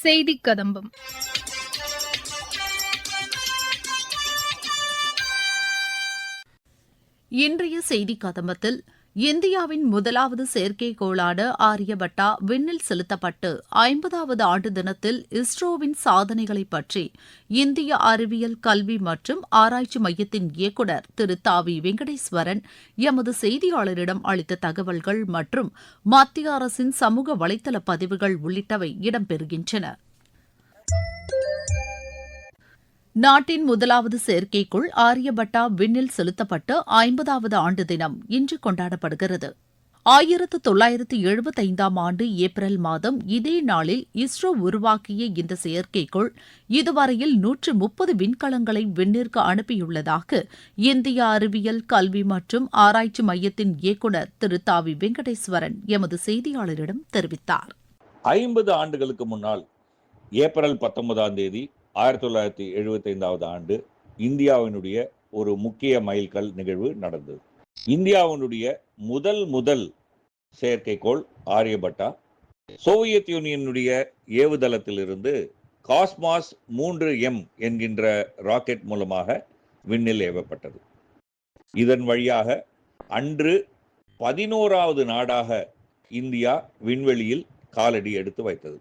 செய்தி கதம்பம். இன்றைய செய்தி கதம்பத்தில் இந்தியாவின் முதலாவது செயற்கைக்கோளான ஆரியபட்டா விண்ணில் செலுத்தப்பட்டு ஐம்பதாவது ஆண்டு தினத்தில் இஸ்ரோவின் சாதனைகளை பற்றி இந்திய அறிவியல் கல்வி மற்றும் ஆராய்ச்சி மையத்தின் இயக்குநர் திரு தாவி வெங்கடேஸ்வரன் எமது செய்தியாளரிடம் அளித்த தகவல்கள் மற்றும் மத்திய அரசின் சமூக வலைதள பதிவுகள் உள்ளிட்டவை இடம்பெறுகின்றன. நாட்டின் முதலாவது செயற்கைக்குள் ஆரியபட்டா விண்ணில் செலுத்தப்பட்டு ஐம்பதாவது ஆண்டு தினம் இன்று கொண்டாடப்படுகிறது. ஆயிரத்து தொள்ளாயிரத்து எழுபத்தைந்தாம் ஆண்டு ஏப்ரல் மாதம் இதே நாளில் இஸ்ரோ உருவாக்கிய இந்த செயற்கைக்குள் இதுவரையில் நூற்று முப்பது விண்கலங்களை விண்ணிற்கு அனுப்பியுள்ளதாக இந்திய அறிவியல் கல்வி மற்றும் ஆராய்ச்சி மையத்தின் இயக்குநர் திரு தாவி வெங்கடேஸ்வரன் எமது செய்தியாளரிடம் தெரிவித்தார். ஐம்பது ஆண்டுகளுக்கு முன்னால் ஏப்ரல் பத்தொன்பதாம் தேதி ஆயிரத்தி தொள்ளாயிரத்தி எழுபத்தைந்தாவது ஆண்டு இந்தியாவினுடைய ஒரு முக்கிய மைல்கல் நிகழ்வு நடந்தது. இந்தியாவினுடைய முதல் முதல் செயற்கைக்கோள் ஆரியபட்டா சோவியத் யூனியனுடைய ஏவுதளத்திலிருந்து காஸ்மாஸ் மூன்று எம் என்கின்ற ராக்கெட் மூலமாக விண்ணில் ஏவப்பட்டது. இதன் வழியாக அன்று பதினோராவது நாடாக இந்தியா விண்வெளியில் காலடி எடுத்து வைத்தது.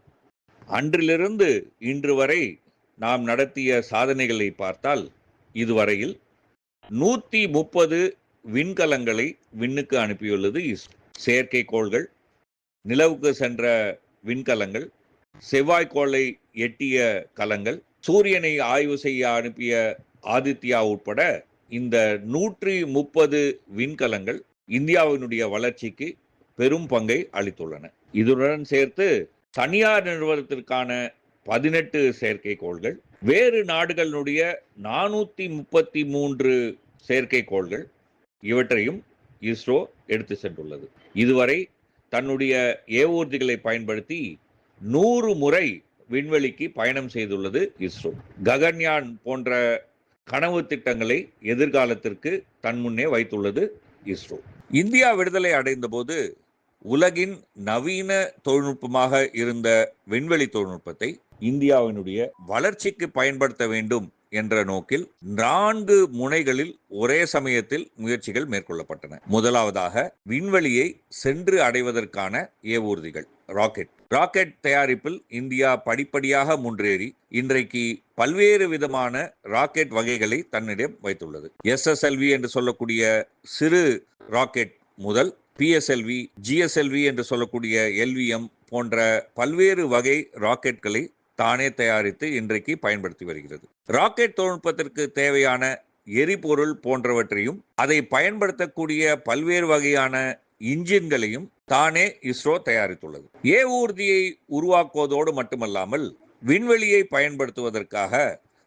அன்றிலிருந்து இன்று வரை நாம் நடத்திய சாதனைகளை பார்த்தால் இதுவரையில் நூற்றி முப்பது விண்கலங்களை விண்ணுக்கு அனுப்பியுள்ளது இஸ்ரோ செயற்கைக்கோள்கள் நிலவுக்கு சென்ற விண்கலங்கள் செவ்வாய்க்கோளை எட்டிய கலங்கள் சூரியனை ஆய்வு செய்ய அனுப்பிய ஆதித்யா உட்பட இந்த நூற்றி முப்பது விண்கலங்கள் இந்தியாவினுடைய வளர்ச்சிக்கு பெரும் பங்கை அளித்துள்ளன. இதுடன் சேர்த்து தனியார் நிறுவனத்திற்கான பதினெட்டு செயற்கைக்கோள்கள் வேறு நாடுகளுடைய நானூற்றி முப்பத்தி மூன்று செயற்கைக்கோள்கள் இவற்றையும் இஸ்ரோ எடுத்து சென்றுள்ளது. இதுவரை தன்னுடைய ஏவூர்திகளை பயன்படுத்தி நூறு முறை விண்வெளிக்கு பயணம் செய்துள்ளது இஸ்ரோ. ககன்யான் போன்ற கனவு திட்டங்களை எதிர்காலத்திற்கு தன் முன்னே வைத்துள்ளது இஸ்ரோ. இந்தியா விடுதலை அடைந்த போது உலகின் நவீன தொழில்நுட்பமாக இருந்த விண்வெளி தொழில்நுட்பத்தை இந்தியாவினுடைய வளர்ச்சிக்கு பயன்படுத்த வேண்டும் என்ற நோக்கில் நான்கு முனைகளில் ஒரே சமயத்தில் முயற்சிகள் மேற்கொள்ளப்பட்டன. முதலாவதாக விண்வெளியை சென்று அடைவதற்கான ஏவூர்திகள் ராக்கெட். ராக்கெட் தயாரிப்பில் இந்தியா படிப்படியாக முன்றேறி இன்றைக்கு பல்வேறு விதமான ராக்கெட் வகைகளை தன்னிடம் வைத்துள்ளது. எஸ்எஸ்எல்வி என்று சொல்லக்கூடிய சிறு ராக்கெட் முதல் பிஎஸ்எல்வி ஜிஎஸ்எல்வி என்று சொல்லக்கூடிய எல்விஎம் போன்ற பல்வேறு வகை ராக்கெட்களை தானே தயாரித்து இன்றைக்கு பயன்படுத்தி வருகிறது. ராக்கெட் தொழில்நுட்பத்திற்கு தேவையான எரிபொருள் போன்றவற்றையும் அதை பயன்படுத்தக்கூடிய பல்வேறு வகையான இன்ஜின்களையும் தானே இஸ்ரோ தயாரித்துள்ளது. ஏவூர்தியை உருவாக்குவதோடு மட்டுமல்லாமல் விண்வெளியை பயன்படுத்துவதற்காக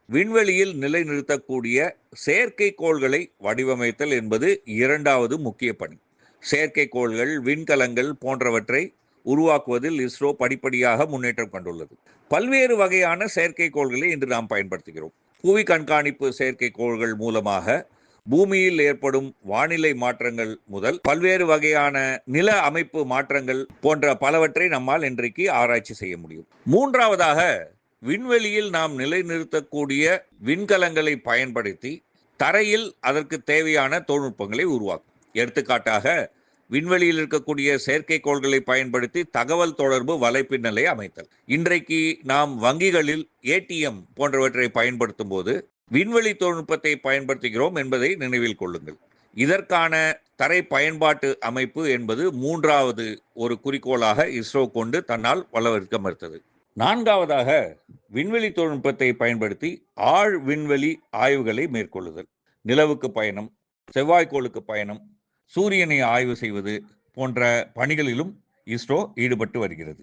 விண்வெளியில் நிலைநிறுத்தக்கூடிய செயற்கைக்கோள்களை வடிவமைத்தல் என்பது இரண்டாவது முக்கிய பணி. செயற்கைக்கோள்கள் விண்கலங்கள் போன்றவற்றை உருவாக்குவதில் இஸ்ரோ படிப்படியாக முன்னேற்றம் கண்டுள்ளது. பல்வேறு வகையான செயற்கைக்கோள்களை இன்று நாம் பயன்படுத்துகிறோம். புவி கண்காணிப்பு செயற்கைக்கோள்கள் மூலமாக பூமியில் ஏற்படும் வானிலை மாற்றங்கள் முதல் பல்வேறு வகையான நில அமைப்பு மாற்றங்கள் போன்ற பலவற்றை நம்மால் இன்றைக்கு ஆராய்ச்சி செய்ய முடியும். மூன்றாவதாக விண்வெளியில் நாம் நிலைநிறுத்தக்கூடிய விண்கலங்களை பயன்படுத்தி தரையில் அதற்கு தேவையான தொழில்நுட்பங்களை உருவாக்கும். எடுத்துக்காட்டாக விண்வெளியில் இருக்கக்கூடிய செயற்கைக்கோள்களை பயன்படுத்தி தகவல் தொடர்பு வலைப்பின்னலை அமைத்தல். இன்றைக்கு நாம் வங்கிகளில் ஏடிஎம் போன்றவற்றை பயன்படுத்தும் போது விண்வெளி தொழில்நுட்பத்தை பயன்படுத்துகிறோம் என்பதை நினைவில் கொள்ளுங்கள். இதற்கான தரை பயன்பாட்டு அமைப்பு என்பது மூன்றாவது ஒரு குறிக்கோளாக இஸ்ரோ கொண்டு தன்னால் வளர்க்க மறுத்தது நான்காவதாக விண்வெளி தொழில்நுட்பத்தை பயன்படுத்தி ஆழ் விண்வெளி ஆய்வுகளை மேற்கொள்ளுதல். நிலவுக்கு பயணம் செவ்வாய்க்கோளுக்கு பயணம் சூரியனை ஆய்வு செய்வது போன்ற பணிகளிலும் இஸ்ரோ ஈடுபட்டு வருகிறது.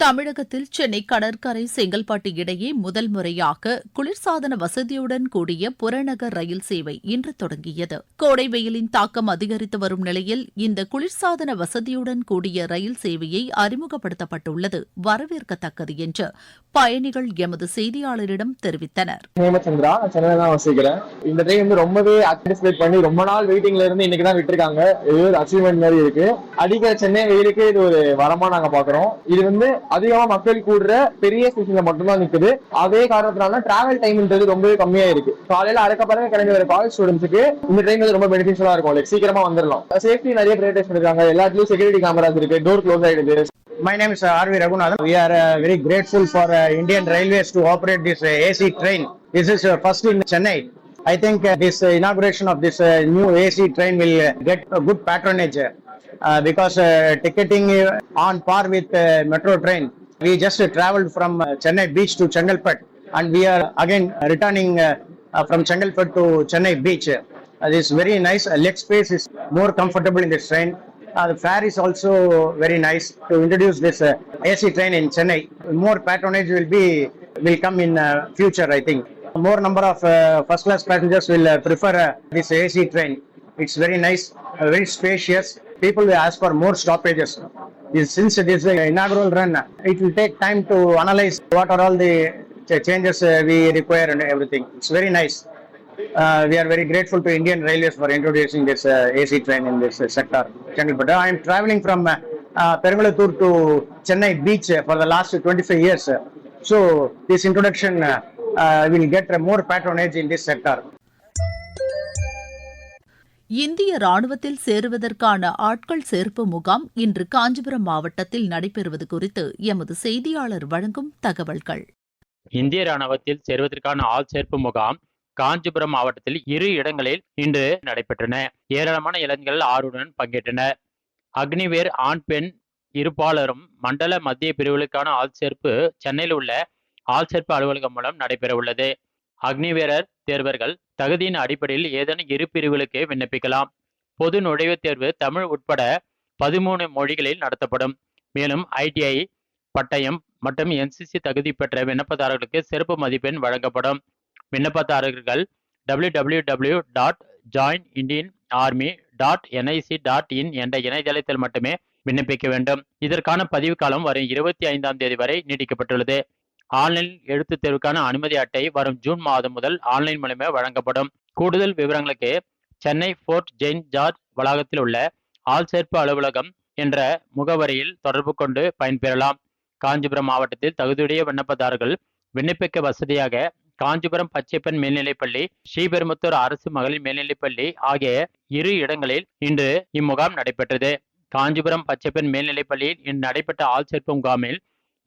தமிழகத்தில் சென்னை கடற்கரை செங்கல்பட்டு இடையே முதல் முறையாக குளிர்சாதன வசதியுடன் கூடிய புறநகர் ரயில் சேவை இன்று தொடங்கியது. கோடை வெயிலின் தாக்கம் அதிகரித்து வரும் நிலையில் இந்த குளிர்சாதன வசதியுடன் கூடிய ரயில் சேவையை அறிமுகப்படுத்தப்பட்டுள்ளது. வரவேற்கத்தக்கது என்று பயணிகள் எமது செய்தியாளரிடம் தெரிவித்தனர். ஹேமச்சந்திரா நான் சென்னையில தான் வசிக்கிறேன். இந்த ட்ரெயின் வந்து ரொம்பவே ஆக்டிவேட் பண்ணி ரொம்ப நாள் வெயிட்டிங்ல இருந்து இன்னைக்கு தான் விட்டுருக்காங்க. இது ஒரு அச்சீவ்மெண்ட் மாதிரி இருக்கு. அடிக்கிற சென்னை வெயிலுக்கு இது ஒரு வரமா நாங்க பாக்குறோம். இது வந்து அதிகமா மக்கள் கூடுற பெரிய ஸ்டேஷன்ல மட்டும்தான் நிக்குது அதே காரணத்தினால டிராவல் டைம்ன்றது ரொம்பவே கம்மியா இருக்கு காலையில அரைக்க பறக்க கிளம்பி வர காலேஜ் ஸ்டூடெண்ட்ஸுக்கு இந்த ட்ரெயின் வந்து ரொம்ப பெனிஃபிஷியலா இருக்கும் லைக் சீக்கிரமா வந்துடலாம் சேஃப்டி நிறைய பிரைவேடைஸ் பண்ணிருக்காங்க எல்லாத்துலயும் செக்யூரிட்டி கேமராஸ் இருக்கு டோர் க்ளோஸ் ஆயிடுது My name is uh, R.V. Raghunathan. We are uh, very grateful for uh, Indian Railways to operate this uh, AC train. This is uh, first in Chennai. I think uh, this uh, inauguration of this uh, new AC train will uh, get a good patronage uh, because uh, ticketing uh, on par with uh, metro train. We just uh, traveled from uh, Chennai beach to Chengalpet and we are again returning uh, uh, from Chengalpet to Chennai beach. Uh, very nice. Uh, leg space is more comfortable in this train. Uh, the fare is also very nice to introduce this uh, AC train in Chennai. More patronage will be will come in uh, future, I think. More number of uh, first class passengers will uh, prefer uh, this AC train. It's very nice, uh, very spacious. People will ask for more stoppages. Since it is an inaugural run, it will take time to analyze what are all the changes uh, we require and everything. It's very nice. Uh, we are very grateful to Indian Railways for introducing this uh, AC train in this uh, sector. Chengalpattu. I am traveling from uh, uh, to Chennai beach uh, for the last 25 years. So this introduction uh, uh, will get uh, more patronage in this sector. இந்திய ராணுவத்தில் சேருவதற்கான ஆட்கள் சேர்ப்பு முகாம் இன்று காஞ்சிபுரம் மாவட்டத்தில் நடைபெறுவது குறித்து எமது செய்தியாளர் வழங்கும் தகவல்கள். இந்திய ராணுவத்தில் சேருவதற்கான ஆள் சேர்ப்பு முகாம் காஞ்சிபுரம் மாவட்டத்தில் இரு இடங்களில் இன்று நடைபெற்றன. ஏராளமான இளைஞர்கள் ஆர்வலுடன் பங்கேற்றனர். அக்னிவேர் ஆண் பெண் இருப்பாளரும் மண்டல மத்திய பிரிவுகளுக்கான ஆள் சேர்ப்பு சென்னையில் உள்ள ஆள் சேர்ப்பு அலுவலகம் மூலம் நடைபெற உள்ளது அக்னிவீரர் தேர்வர்கள் தகுதியின் அடிப்படையில் ஏதேனும் இரு பிரிவுகளுக்கு விண்ணப்பிக்கலாம். பொது நுழைவுத் தேர்வு தமிழ் உட்பட பதிமூணு மொழிகளில் நடத்தப்படும். மேலும் ஐடிஐ பட்டயம் மற்றும் என்சிசி தகுதி பெற்ற விண்ணப்பதாரர்களுக்கு சிறப்பு மதிப்பெண் வழங்கப்படும். விண்ணப்பதாரர்கள் W W W dot join Indian army dot NIC dot in என்ற இணையதளத்தில் மட்டுமே விண்ணப்பிக்க வேண்டும். இதற்கான பதிவு காலம் வரும் இருபத்தி ஐந்தாம் தேதி வரை நீட்டிக்கப்பட்டுள்ளது. ஆன்லைன் எழுத்துத் தேர்வுக்கான அனுமதி அட்டை வரும் ஜூன் மாதம் முதல் ஆன்லைன் மூலமே வழங்கப்படும். கூடுதல் விவரங்களுக்கு சென்னை ஃபோர்ட் ஜெயின் ஜார்ஜ் வளாகத்தில் உள்ள ஆள் சேர்ப்பு அலுவலகம் என்ற முகவரியில் தொடர்பு கொண்டு பயன்பெறலாம். காஞ்சிபுரம் மாவட்டத்தில் தகுதியுடைய விண்ணப்பதாரர்கள் விண்ணப்பிக்க வசதியாக காஞ்சிபுரம் பச்சைப்பெண் மேல்நிலைப்பள்ளி ஸ்ரீபெரும்புத்தூர் அரசு மகளிர் மேல்நிலைப்பள்ளி ஆகிய இரு இடங்களில் இன்று இம்முகாம் நடைபெற்றது. காஞ்சிபுரம் பச்சைப்பெண் மேல்நிலைப்பள்ளியில் இன்று நடைபெற்ற ஆள் சேர்ப்பு முகாமில்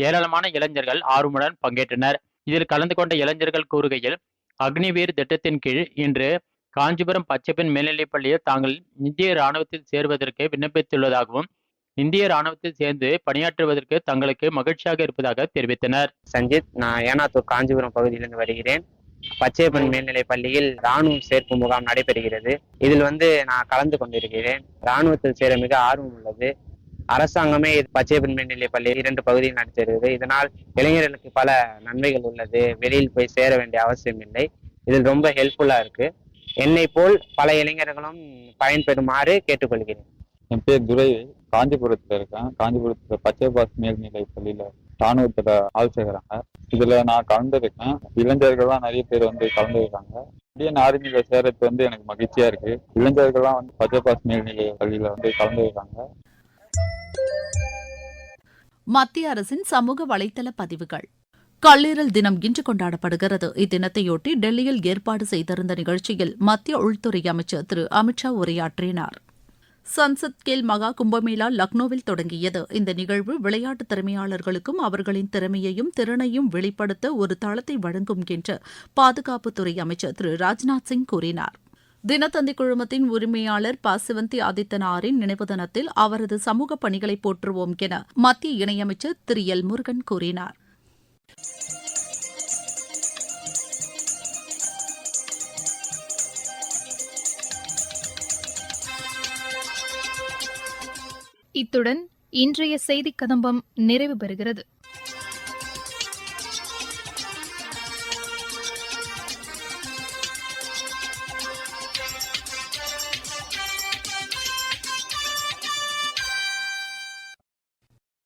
ஏராளமான இளைஞர்கள் ஆர்வமுடன் பங்கேற்றனர். இதில் கலந்து கொண்ட இளைஞர்கள் கூறுகையில் அக்னிவீர் திட்டத்தின் கீழ் இன்று காஞ்சிபுரம் பச்சைப்பெண் மேல்நிலைப்பள்ளியில் தாங்கள் இந்திய ராணுவத்தில் சேருவதற்கு விண்ணப்பித்துள்ளதாகவும் இந்திய ராணுவத்தில் சேர்ந்து பணியாற்றுவதற்கு தங்களுக்கு மகிழ்ச்சியாக இருப்பதாக தெரிவித்தனர். சஞ்சித் நான் ஏனாத்தூர் காஞ்சிபுரம் பகுதியிலிருந்து வருகிறேன். பச்சையப்பன் மேல்நிலை பள்ளியில் ராணுவம் சேர்ப்பு முகாம் நடைபெறுகிறது. இதில் வந்து நான் கலந்து கொண்டிருக்கிறேன். ராணுவத்தில் சேர மிக ஆர்வம் உள்ளது. அரசாங்கமே இது பச்சையப்பன் மேல்நிலைப் பள்ளி இரண்டு பகுதியில் நடத்துகிறது இதனால் இளைஞர்களுக்கு பல நன்மைகள் உள்ளது. வெளியில் போய் சேர வேண்டிய அவசியம் இல்லை. இதில் ரொம்ப ஹெல்ப்ஃபுல்லா இருக்கு. என்னை போல் பல இளைஞர்களும் பயன்பெறுமாறு கேட்டுக்கொள்கிறேன். என் பேர் துரை காஞ்சிபுரத்துல இருக்கேன். காஞ்சிபுரத்துல பச்சை பாஸ் மேல்நிலை பள்ளியில ராணுவத்துல ஆள் சேர்க்குறாங்க இதுல நான் கலந்துருக்கேன். இளைஞர்கள்லாம் நிறைய பேர் வந்து கலந்துருக்காங்க. இந்தியன் ஆர்மியில சேர்றது வந்து எனக்கு மகிழ்ச்சியா இருக்கு. இளைஞர்கள்லாம் வந்து பச்சை பாஸ் மேல்நிலை பள்ளியில வந்து கலந்துருக்காங்க. மத்திய அரசின் சமூக வலைதள பதிவுகள். கல்லீரல் தினம் இன்று கொண்டாடப்படுகிறது. இத்தினத்தையொட்டி டெல்லியில் ஏற்பாடு செய்திருந்த நிகழ்ச்சியில் மத்திய உள்துறை அமைச்சர் திரு. அமித்ஷா உரையாற்றினார். சன்சத் கேல் மகா கும்பமேளா லக்னோவில் தொடங்கியது. இந்த நிகழ்வு விளையாட்டு திறமையாளர்களுக்கும் அவர்களின் திறமையையும் திறனையும் வெளிப்படுத்த ஒரு தளத்தை வழங்கும் என்று பாதுகாப்புத்துறை அமைச்சர் திரு. ராஜ்நாத் சிங் கூறினார். தினத்தந்தி குழுமத்தின் உரிமையாளர் ப சிவந்தி ஆதித்தனாரின் நினைவு தினத்தில் அவரது சமூக பணிகளை போற்றுவோம் என மத்திய இணையமைச்சர் திரு. எல். முருகன் கூறினார். இத்துடன் இன்றைய செய்திக் கதம்பம் நிறைவு பெறுகிறது.